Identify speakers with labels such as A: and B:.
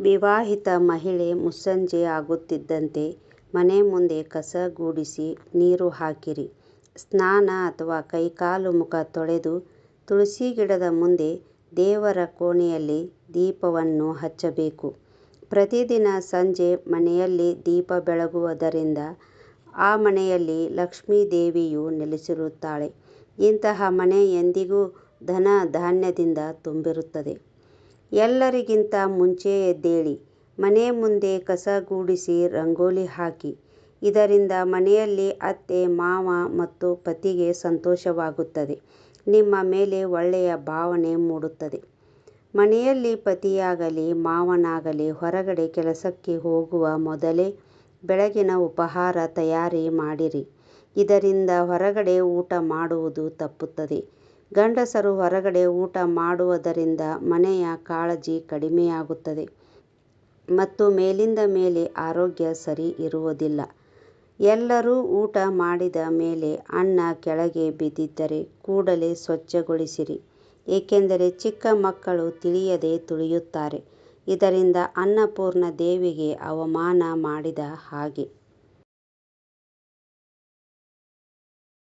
A: ವಿವಾಹಿತ ಮಹಿಳೆ ಮುಸ್ಸಂಜೆ ಆಗುತ್ತಿದ್ದಂತೆ ಮನೆ ಮುಂದೆ ಕಸ ಗುಡಿಸಿ ನೀರು ಹಾಕಿರಿ. ಸ್ನಾನ ಅಥವಾ ಕೈಕಾಲು ಮುಖ ತೊಳೆದು ತುಳಸಿ ಗಿಡದ ಮುಂದೆ ದೇವರ ಕೋಣೆಯಲ್ಲಿ ದೀಪವನ್ನು ಹಚ್ಚಬೇಕು. ಪ್ರತಿದಿನ ಸಂಜೆ ಮನೆಯಲ್ಲಿ ದೀಪ ಬೆಳಗುವುದರಿಂದ ಆ ಮನೆಯಲ್ಲಿ ಲಕ್ಷ್ಮೀ ದೇವಿಯು ನೆಲೆಸಿರುತ್ತಾಳೆ. ಇಂತಹ ಮನೆ ಎಂದಿಗೂ ಧನ ಧಾನ್ಯದಿಂದ ತುಂಬಿರುತ್ತದೆ. ಎಲ್ಲರಿಗಿಂತ ಮುಂಚೆ ಎದ್ದೇಳಿ, ಮನೆ ಮುಂದೆ ಕಸ ಗುಡಿಸಿ ರಂಗೋಲಿ ಹಾಕಿ. ಇದರಿಂದ ಮನೆಯಲ್ಲಿ ಅತ್ತೆ, ಮಾವ ಮತ್ತು ಪತಿಗೆ ಸಂತೋಷವಾಗುತ್ತದೆ. ನಿಮ್ಮ ಮೇಲೆ ಒಳ್ಳೆಯ ಭಾವನೆ ಮೂಡುತ್ತದೆ. ಮನೆಯಲ್ಲಿ ಪತಿಯಾಗಲಿ, ಮಾವನಾಗಲಿ ಹೊರಗಡೆ ಕೆಲಸಕ್ಕೆ ಹೋಗುವ ಮೊದಲೇ ಬೆಳಗಿನ ಉಪಹಾರ ತಯಾರಿ ಮಾಡಿರಿ. ಇದರಿಂದ ಹೊರಗಡೆ ಊಟ ಮಾಡುವುದು ತಪ್ಪುತ್ತದೆ. ಗಂಡಸರು ಹೊರಗಡೆ ಊಟ ಮಾಡುವುದರಿಂದ ಮನೆಯ ಕಾಳಜಿ ಕಡಿಮೆಯಾಗುತ್ತದೆ ಮತ್ತು ಮೇಲಿಂದ ಮೇಲೆ ಆರೋಗ್ಯ ಸರಿ ಇರುವುದಿಲ್ಲ. ಎಲ್ಲರೂ ಊಟ ಮಾಡಿದ ಮೇಲೆ ಅನ್ನ ಕೆಳಗೆ ಬಿದ್ದಿದ್ದರೆ ಕೂಡಲೇ ಸ್ವಚ್ಛಗೊಳಿಸಿರಿ. ಏಕೆಂದರೆ ಚಿಕ್ಕ ಮಕ್ಕಳು ತಿಳಿಯದೆ ತುಳಿಯುತ್ತಾರೆ. ಇದರಿಂದ ಅನ್ನಪೂರ್ಣ ದೇವಿಗೆ ಅವಮಾನ ಮಾಡಿದ ಹಾಗೆ.